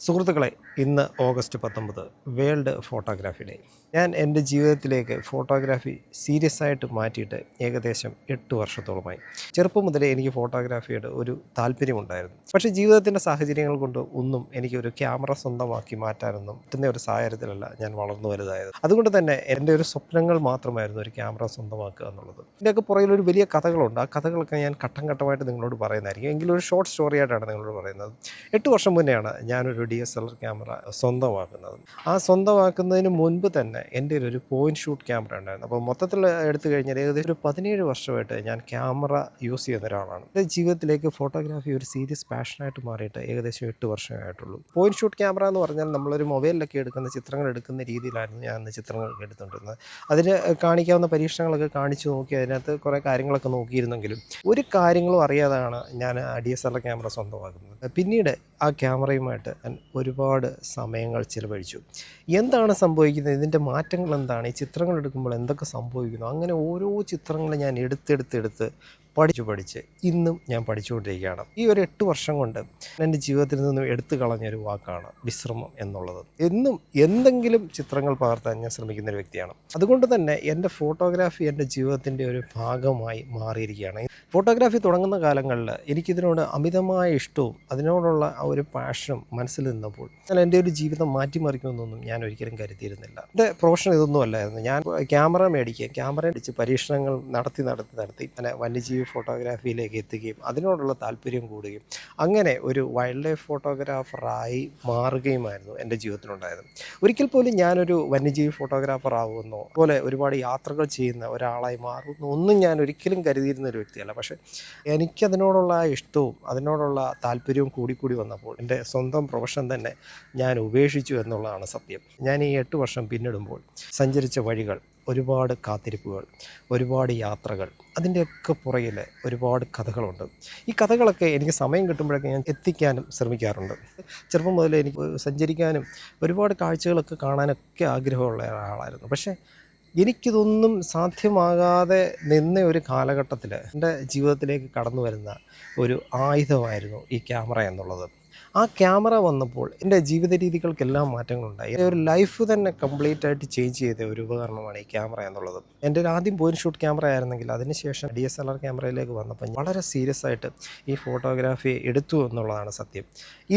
സുഹൃത്തുക്കളെ ഇന്ന് ഓഗസ്റ്റ് പത്തൊമ്പത് വേൾഡ് ഫോട്ടോഗ്രാഫി ഡേ. ഞാൻ എന്റെ ജീവിതത്തിലേക്ക് ഫോട്ടോഗ്രാഫി സീരിയസ് ആയിട്ട് മാറ്റിയിട്ട് ഏകദേശം എട്ട് വർഷത്തോളമായി. ചെറുപ്പം മുതലേ എനിക്ക് ഫോട്ടോഗ്രാഫിയുടെ ഒരു താല്പര്യമുണ്ടായിരുന്നു. പക്ഷേ ജീവിതത്തിന്റെ സാഹചര്യങ്ങൾ കൊണ്ട് ഒന്നും എനിക്ക് ഒരു ക്യാമറ സ്വന്തമാക്കി മാറ്റാനൊന്നും പറ്റുന്ന ഒരു സാഹചര്യത്തിലല്ല ഞാൻ വളർന്നു വലുതായത്. അതുകൊണ്ട് തന്നെ എന്റെ ഒരു സ്വപ്നങ്ങൾ മാത്രമായിരുന്നു ഒരു ക്യാമറ സ്വന്തമാക്കുക എന്നുള്ളത്. ഇതിന്റെയൊക്കെ പുറകിൽ ഒരു വലിയ കഥകളുണ്ട്. ആ കഥകളൊക്കെ ഞാൻ ഘട്ടം ഘട്ടമായിട്ട് നിങ്ങളോട് പറയുന്നതായിരിക്കും. എങ്കിലും ഒരു ഷോർട്ട് സ്റ്റോറിയായിട്ടാണ് നിങ്ങളോട് പറയുന്നത്. എട്ട് വർഷം മുന്നെയാണ് ഞാനൊരു D S L R camera സ്വന്തമാക്കുന്നത്. ആ സ്വന്തമാക്കുന്നതിന് മുൻപ് തന്നെ എന്റെ ഒരു പോയിന്റ് ഷൂട്ട് ക്യാമറ ഉണ്ടായിരുന്നു. അപ്പോൾ മൊത്തത്തിൽ എടുത്തു കഴിഞ്ഞാൽ ഏകദേശം ഒരു പതിനേഴ് വർഷമായിട്ട് ഞാൻ ക്യാമറ യൂസ് ചെയ്യുന്ന ഒരാളാണ്. എന്റെ ജീവിതത്തിലേക്ക് ഫോട്ടോഗ്രാഫി ഒരു സീരിയസ് പാഷനായിട്ട് മാറിയിട്ട് ഏകദേശം എട്ട് വർഷമായിട്ടുള്ളൂ പോയിന്റ് ഷൂട്ട് ക്യാമറ എന്ന് പറഞ്ഞാൽ നമ്മളൊരു മൊബൈലിലൊക്കെ എടുക്കുന്ന ചിത്രങ്ങൾ എടുക്കുന്ന രീതിയിലായിരുന്നു ഞാൻ അന്ന് ചിത്രങ്ങളൊക്കെ എടുത്തുകൊണ്ടിരുന്നത്. അതിന് കാണിക്കാവുന്ന പരീക്ഷണങ്ങളൊക്കെ കാണിച്ചു നോക്കി അതിനകത്ത് കുറേ കാര്യങ്ങളൊക്കെ നോക്കിയിരുന്നെങ്കിലും ഒരു കാര്യങ്ങളും അറിയാതാണ് ഞാൻ D S L R camera സ്വന്തമാക്കുന്നത്. പിന്നീട് ആ ക്യാമറയുമായിട്ട് ഒരുപാട് സമയങ്ങൾ ചിലവഴിച്ചു. എന്താണ് സംഭവിക്കുന്നത്? ഇതിന്റെ മാറ്റങ്ങൾ എന്താണ്? ഈ ചിത്രങ്ങൾ എടുക്കുമ്പോൾ എന്തൊക്കെ സംഭവിക്കുന്നു? അങ്ങനെ ഓരോ ചിത്രങ്ങൾ ഞാൻ എടുത്തെടുത്തെടുത്ത് പഠിച്ചു പഠിച്ച് ഇന്നും ഞാൻ പഠിച്ചുകൊണ്ടിരിക്കുകയാണ്. ഈ ഒരു എട്ട് വർഷം കൊണ്ട് എന്റെ ജീവിതത്തിൽ നിന്നും എടുത്തു കളഞ്ഞൊരു വാക്കാണ് വിശ്രമം എന്നുള്ളത്. എന്നും എന്തെങ്കിലും ചിത്രങ്ങൾ പകർത്താൻ ഞാൻ ശ്രമിക്കുന്ന ഒരു വ്യക്തിയാണ്. അതുകൊണ്ട് തന്നെ എന്റെ ഫോട്ടോഗ്രാഫി എന്റെ ജീവിതത്തിന്റെ ഒരു ഭാഗമായി മാറിയിരിക്കുകയാണ്. ഫോട്ടോഗ്രാഫി തുടങ്ങുന്ന കാലങ്ങളിൽ എനിക്കിതിനോട് അമിതമായ ഇഷ്ടവും അതിനോടുള്ള ആ ഒരു പാഷനും മനസ്സിൽ നിന്നപ്പോൾ എന്നാൽ എന്റെ ഒരു ജീവിതം മാറ്റിമറിക്കുമെന്നൊന്നും ഞാൻ ഒരിക്കലും കരുതിയിരുന്നില്ല. എന്റെ പ്രൊഫഷൻ ഇതൊന്നും അല്ലായിരുന്നു ഞാൻ ക്യാമറ മേടിക്കുക ക്യാമറ അടിച്ച് പരീക്ഷണങ്ങൾ നടത്തി നടത്തി നടത്തി അങ്ങനെ വന്യജീവി ഫോട്ടോഗ്രാഫിയിലേക്ക് എത്തുകയും അതിനോടുള്ള താല്പര്യം കൂടുകയും അങ്ങനെ ഒരു വൈൽഡ് ലൈഫ് ഫോട്ടോഗ്രാഫറായി മാറുകയുമായിരുന്നു എന്റെ ജീവിതത്തിലുണ്ടായത്. ഒരിക്കൽ പോലും ഞാനൊരു വന്യജീവി ഫോട്ടോഗ്രാഫർ ആവുമെന്നോ അതുപോലെ ഒരുപാട് യാത്രകൾ ചെയ്യുന്ന ഒരാളായി മാറുമെന്നോ ഒന്നും ഞാൻ ഒരിക്കലും കരുതിയിരുന്ന ഒരു വ്യക്തിയല്ല. പക്ഷേ എനിക്കതിനോടുള്ള ഇഷ്ടവും അതിനോടുള്ള താല്പര്യവും കൂടിക്കൂടി വന്നപ്പോൾ എന്റെ സ്വന്തം പ്രൊഫഷൻ തന്നെ ഞാൻ ഉപേക്ഷിച്ചു എന്നുള്ളതാണ് സത്യം. ഞാൻ ഈ എട്ട് വർഷം പിന്നിടുമ്പോൾ സഞ്ചരിച്ച വഴികൾ ഒരുപാട് കാത്തിരിപ്പുകൾ ഒരുപാട് യാത്രകൾ അതിന്റെയൊക്കെ പുറകിൽ ഒരുപാട് കഥകളുണ്ട്. ഈ കഥകളൊക്കെ എനിക്ക് സമയം കിട്ടുമ്പോഴൊക്കെ ഞാൻ എത്തിക്കാനും ശ്രമിക്കാറുണ്ട്. ചെറുപ്പം മുതൽ എനിക്ക് സഞ്ചരിക്കാനും ഒരുപാട് കാഴ്ചകളൊക്കെ കാണാനൊക്കെ ആഗ്രഹമുള്ള ഒരാളായിരുന്നു. പക്ഷേ എനിക്കിതൊന്നും സാധ്യമാകാതെ നിന്ന ഒരു കാലഘട്ടത്തിൽ എന്റെ ജീവിതത്തിലേക്ക് കടന്നു വരുന്ന ഒരു ആയുധമായിരുന്നു ഈ ക്യാമറ എന്നുള്ളത്. ആ ക്യാമറ വന്നപ്പോൾ എന്റെ ജീവിത രീതികൾക്കെല്ലാം മാറ്റങ്ങളുണ്ടായി. ഒരു ലൈഫ് തന്നെ കംപ്ലീറ്റ് ആയിട്ട് ചേഞ്ച് ചെയ്ത ഒരു ഉപകരണമാണ് ഈ ക്യാമറ എന്നുള്ളത്. എന്റെ ആദ്യം പോയിന്റ് ഷൂട്ട് ക്യാമറ ആയിരുന്നെങ്കിൽ അതിനുശേഷം ഡി എസ് എൽ ആർ ക്യാമറയിലേക്ക് വന്നപ്പോൾ വളരെ സീരിയസ് ആയിട്ട് ഈ ഫോട്ടോഗ്രാഫി എടുത്തു എന്നുള്ളതാണ് സത്യം.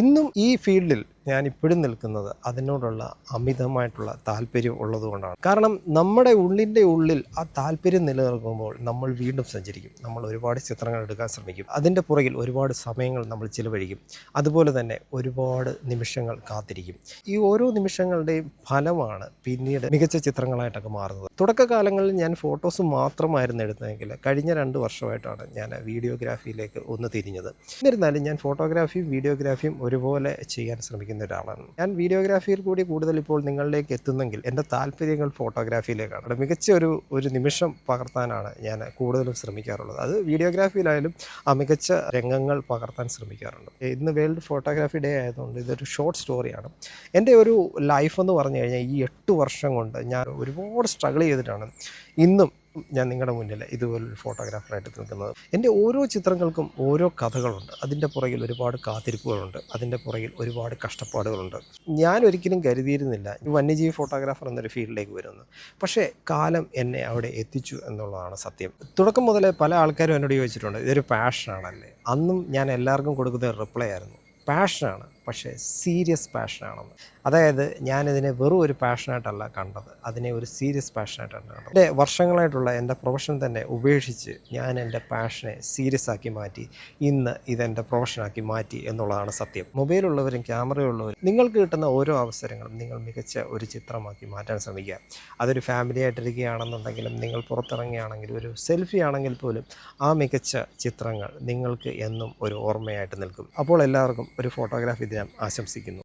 ഇന്നും ഈ ഫീൽഡിൽ ഞാൻ ഇപ്പോഴും നിൽക്കുന്നത് അതിനോടുള്ള അമിതമായിട്ടുള്ള താല്പര്യം ഉള്ളതുകൊണ്ടാണ്. കാരണം നമ്മുടെ ഉള്ളിന്റെ ഉള്ളിൽ ആ താല്പര്യം നിലനിൽക്കുമ്പോൾ നമ്മൾ വീണ്ടും സഞ്ചരിക്കും. നമ്മൾ ഒരുപാട് ചിത്രങ്ങൾ എടുക്കാൻ ശ്രമിക്കും. അതിന്റെ പുറകിൽ ഒരുപാട് സമയങ്ങൾ നമ്മൾ ചിലവഴിക്കും. അതുപോലെ തന്നെ ഒരുപാട് നിമിഷങ്ങൾ കാത്തിരിക്കും. ഈ ഓരോ നിമിഷങ്ങളുടെയും ഫലമാണ് പിന്നീട് മികച്ച ചിത്രങ്ങളായിട്ടൊക്കെ മാറുന്നത്. തുടക്കകാലങ്ങളിൽ ഞാൻ ഫോട്ടോസ് മാത്രമായിരുന്നു എടുത്തതെങ്കിൽ കഴിഞ്ഞ രണ്ട് വർഷമായിട്ടാണ് ഞാൻ വീഡിയോഗ്രാഫിയിലേക്ക് ഒന്ന് തിരിഞ്ഞത്. എന്നിരുന്നാലും ഞാൻ ഫോട്ടോഗ്രാഫിയും വീഡിയോഗ്രാഫിയും ഒരുപോലെ ചെയ്യാൻ ശ്രമിക്കുന്ന ഒരാളാണ്. ഞാൻ വീഡിയോഗ്രാഫിയിൽ കൂടി കൂടുതൽ ഇപ്പോൾ നിങ്ങളിലേക്ക് എത്തുന്നെങ്കിൽ എന്റെ താല്പര്യങ്ങൾ ഫോട്ടോഗ്രാഫിയിലേക്കാണ്. മികച്ച ഒരു ഒരു നിമിഷം പകർത്താനാണ് ഞാൻ കൂടുതലും ശ്രമിക്കാറുള്ളത്. അത് വീഡിയോഗ്രാഫിയിലായാലും ആ മികച്ച രംഗങ്ങൾ പകർത്താൻ ശ്രമിക്കാറുണ്ട്. ഇന്ന് വേൾഡ് ഫോട്ടോഗ്രാഫി ഡേ ആയതുകൊണ്ട് ഇതൊരു ഷോർട്ട് സ്റ്റോറിയാണ് എന്റെ ഒരു ലൈഫ് എന്ന് പറഞ്ഞു കഴിഞ്ഞാൽ ഈ എട്ട് വർഷം കൊണ്ട് ഞാൻ ഒരുപാട് സ്ട്രഗിൾ ചെയ്തിട്ടാണ് ഇന്നും ഞാൻ നിങ്ങളുടെ മുന്നിൽ ഇതുപോലൊരു ഫോട്ടോഗ്രാഫറായിട്ട് നിൽക്കുന്നത്. എന്റെ ഓരോ ചിത്രങ്ങൾക്കും ഓരോ കഥകളുണ്ട്. അതിന്റെ പുറകിൽ ഒരുപാട് കാത്തിരിപ്പുകളുണ്ട്. അതിന്റെ പുറകിൽ ഒരുപാട് കഷ്ടപ്പാടുകളുണ്ട്. ഞാൻ ഒരിക്കലും കരുതിയിരുന്നില്ല വന്യജീവി ഫോട്ടോഗ്രാഫർ എന്നൊരു ഫീൽഡിലേക്ക് വരുന്നത്. പക്ഷേ കാലം എന്നെ അവിടെ എത്തിച്ചു എന്നുള്ളതാണ് സത്യം. തുടക്കം മുതലേ പല ആൾക്കാരും എന്നോട് ചോദിച്ചിട്ടുണ്ട് ഇതൊരു പാഷനാണല്ലേ അന്നും ഞാൻ എല്ലാവർക്കും കൊടുക്കുന്ന റിപ്ലൈ ആയിരുന്നു. പാഷനാണ് പക്ഷേ സീരിയസ് പാഷനാണെന്ന് അതായത് ഞാനിതിനെ വെറും ഒരു പാഷനായിട്ടല്ല കണ്ടത്. അതിനെ ഒരു സീരിയസ് പാഷനായിട്ടാണ് കണ്ടത്. എന്റെ വർഷങ്ങളായിട്ടുള്ള എന്റെ പ്രൊഫഷൻ തന്നെ ഉപേക്ഷിച്ച് ഞാൻ എന്റെ പാഷനെ സീരിയസ് ആക്കി മാറ്റി ഇന്ന് ഇതെന്റെ പ്രൊഫഷനാക്കി മാറ്റി എന്നുള്ളതാണ് സത്യം. മൊബൈലുള്ളവരും ക്യാമറയുള്ളവരും നിങ്ങൾക്ക് കിട്ടുന്ന ഓരോ അവസരങ്ങളും നിങ്ങൾ മികച്ച ഒരു ചിത്രമാക്കി മാറ്റാൻ ശ്രമിക്കുക. അതൊരു ഫാമിലി ആയിട്ടിരിക്കുകയാണെന്നുണ്ടെങ്കിലും നിങ്ങൾ പുറത്തിറങ്ങിയാണെങ്കിലും ഒരു സെൽഫി ആണെങ്കിൽ പോലും ആ മികച്ച ചിത്രങ്ങൾ നിങ്ങൾക്ക് എന്നും ഒരു ഓർമ്മയായിട്ട് നിൽക്കും. അപ്പോൾ എല്ലാവർക്കും ഒരു ഫോട്ടോഗ്രാഫി ദിനം ആശംസിക്കുന്നു.